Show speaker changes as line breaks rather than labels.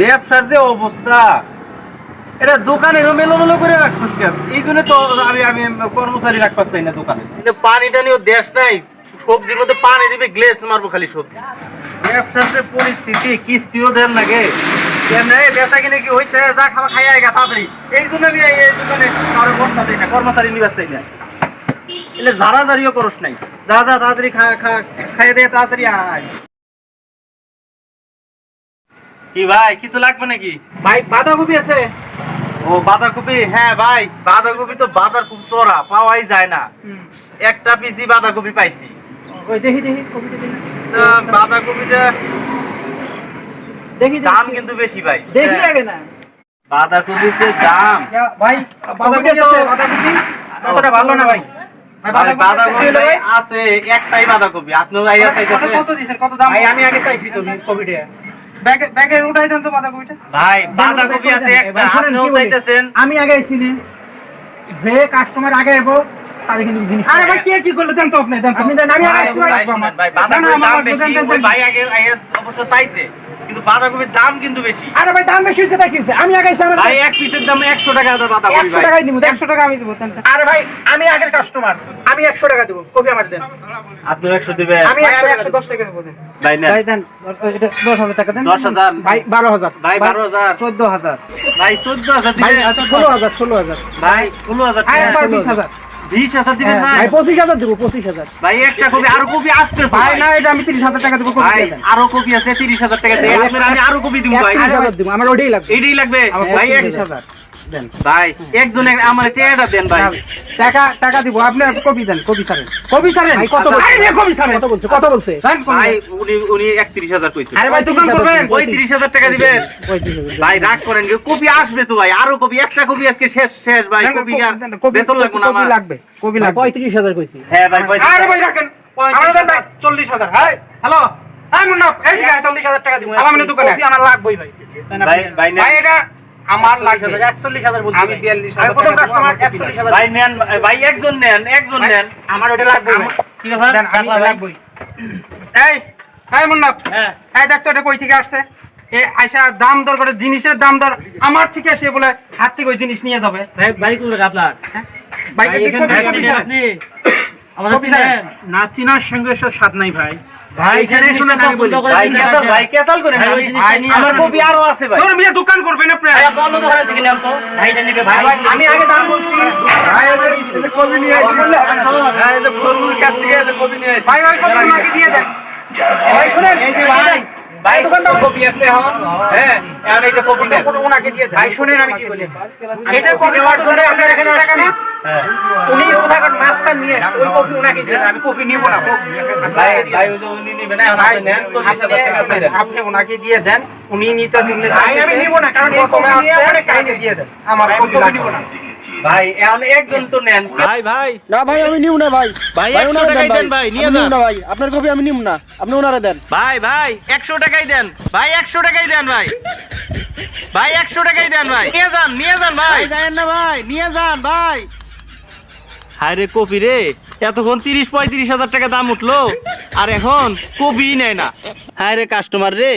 ব্যবসার যে অবস্থা এটা দোকানে মেলোমেলো করে রাখছিস কেন? এই জন্য তো আমি আমি কর্মচারী রাখতে চাই না দোকানে। কিন্তু পানি টানিও দেশ নাই সবজির মধ্যে পানি দিবে গ্লেস মারবো খালি সবজি। ব্যবসার যে পরিস্থিতি কিস্তিও দেন লাগে বেচা কিনে কি হয়েছে যা খাওয়া খাইয়া গা তাড়াতাড়ি। এই জন্য আমি এই এই দোকানে কারও বস্তা দিই না কর্মচারী নিবাস চাই না। আয়। কি ভাই কিছু লাগবে নাকি?
ভাই বাঁধাকপি আছে।
ও বাঁধাকপি? হ্যাঁ ভাই বাঁধাকপি তো বাজার খুব চড়া পাওয়াই যায় না। একটা পিসি বাঁধাকপি পাইছি।
ওই দেখি দেখি কপিটা দেখি।
বাঁধাকপিটা
দেখি
দাম কিন্তু বেশি ভাই।
দেখি আগে না।
বাঁধাকপিতে দাম।
ভাই বাঁধাকপি আছে বাঁধাকপি? কতটা ভালো না ভাই।
বাঁধাকপি আছে একটাই বাঁধাকপি।
কত কত দাম? আমি আগে চাইছি তো ব্যাগে ব্যাগে উঠাই দেন তো বাঁধাকপিটা
ভাই বাঁধাকপি আছে একটা আপনিও চাইতেছেন।
আমি আগে আইছি নে যে কাস্টমার আগে এবো তাদের কিন্তু জিনিস
আরে ভাই কে কি করল? দেন তো আপনি দেন তো।
আপনি দেন, আমি আগে আসছি
ভাই, বাঁধাকপির দাম বেশি। ভাই আগে অবশ্য চাইছে। কিন্তু বাঁধাকপির দাম কিন্তু বেশি।
আরে ভাই দাম বেশি হয়েছে দেখিছে আমি আগে আমার
ভাই এক পিসের দাম একশো টাকা দাম বাঁধাকপি
একশো
ভাই।
টাকাই দিব
একশো টাকা আমি দেবো।
আরে ভাই আমি আগের কাস্টমার আমি একশো টাকা দেবো কপি আমার দেন।
আপনি একশো দিবেন।
আমি
ভাই, আমি
একশো
একশো দশ টাকা দেবো দেন।
ভাই
ভাই দেন এটা দশ হাজার টাকা দেন।
দশ হাজার।
ভাই বারো হাজার।
ভাই বারো হাজার।
চোদ্দ হাজার।
ভাই চোদ্দ হাজার
ভাই
দিবেন।
আচ্ছা, ষোলো হাজার ষোলো হাজার।
ভাই ষোলো হাজার
আর
টাকা।
একবার
ষোলো
বিশ হাজার
দিবেন
হ্যাঁ,
ভাই।
পঁচিশ হাজার দেবো পঁচিশ হাজার।
ভাই একটা কপি আরও কপি আসবে
ভাই না এটা আমি তিরিশ হাজার টাকা দেবো
ভাই আরও কপি আছে তিরিশ হাজার টাকা দিয়ে। আমি আরও কপি ভাই।
দেবো আমার ওটাই লাগবে।
এটাই লাগবে। ভাই এক
হাজার। দেন।
ভাই একজন আমার টেয়াটা দেন ভাই।
টাকা টাকা দিব। আপনি কপি দেন কপি ছাড়েন কপি ছাড়েন
কত বলছে?
আরে ছাড়েন
কত বলছে? কত বলছে?
ভাই উনি উনি একত্রিশ হাজার কইছে।
আরে ভাই দোকান করবেন?
ওই তিরিশ হাজার টাকা দিবেন।
পঁয়ত্রিশ হাজার।
ভাই রাগ করেন কি? আসবে তো ভাই আরও কপি একটা কপি আজকে শেষ শেষ ভাই।
দেন,
আর বেসন লাগবে না আমার।
লাগবে লাগবে।
হাজার কইছি।
হ্যাঁ ভাই
আরে ভাই রাখেন। হাজার। হ্যালো? এই
হাজার টাকা দিব।
দোকানে।
আমার লাগবেই ভাই।
ভাই ভাই
ভাই এটা আমার লাগবে। আমি
ভাই।
বিয়াল্লিশ হাজার
নেন ভাই একজন নেন একজন নেন।
আমার ওটা লাগবে।
কি ব্যাপার?
দেন আমি লাগবে এই এই
হ্যাঁ।
এই দেখ তো এটা কই থেকে আসছে? এ আইসা দাম দর করে জিনিসের দাম দর। আমার থেকে সে বলে হাত থেকে ওই জিনিস নিয়ে যাবে।
ভাই ভাই কোথায় আপনার
কপি
আপনি- আমাদের
না চিনার সঙ্গে এসব স্বাদ নাই ভাই।
ভাই এখানে
শুনে
শুনে
আমি
পছন্দ করে
ভাই ক্যাসাল ভাই ক্যাসাল করেন আমি আমার কপি আরও আছে ভাই।
তোর মিয়া দোকান করবেন আপনি।
ভাই, আপনি অন্য দোকানে থেকে নেন তো। ভাইটা নিবে ভাই।
আমি আগে দাম বলছি।
ভাই এই যে- কপি নিয়ে আইছি বললে
এই যে ফজলুর কাছ থেকে এই যে কপি নিয়ে আসছি।
ভাই ওই কপি ওনাকে দিয়ে দেন।
ভাই শুনেন।
এই যে ভাই। ভাই কপি আসছে এখন। হ্যাঁ এখন এই যে কপি
ওনাকে দিয়ে
ভাই শুনেন আমি কি বলি।
এটা কপি নেওয়ার জন্য আপনার এখানে টাকা না
হ্যাঁ।
উনি কোথাকার মাছটা নিয়ে এসছে ওই কপি ওনাকে দিয়ে আমি কপি নিব না
ভাই ভাই ওই যে উনি নিবেন এখন আপনি নেন চল্লিশ হাজার টাকা আপনি দেন।
আপনি ওনাকে দিয়ে দেন। উনি নিতে দিলে
আমি নিব না, কারণ এই কপি নিয়ে অনেক
কাহিনী দিয়ে দেন। আমার কপি
নিব
না।
ভাই এখন একজন তো নেন। ভাই ভাই।
না ভাই আমি নিব না ভাই।
ভাই,
ভাই
100 টাকাই
দেন
ভাই, নিয়ে যান।
না ভাই। আপনার কপি আমি নিব না। আপনি ওনারে দেন।
ভাই ভাই একশো টাকাই দেন। ভাই একশো টাকাই দেন ভাই। ভাই একশো টাকাই দেন ভাই। নিয়ে যান নিয়ে যান ভাই। যান না ভাই। নিয়ে যান ভাই। হায় রে কপি রে এতক্ষণ তিরিশ পঁয়ত্রিশ হাজার টাকা দাম উঠল আর এখন কপি নেয় না। হায় রে কাস্টমার রে।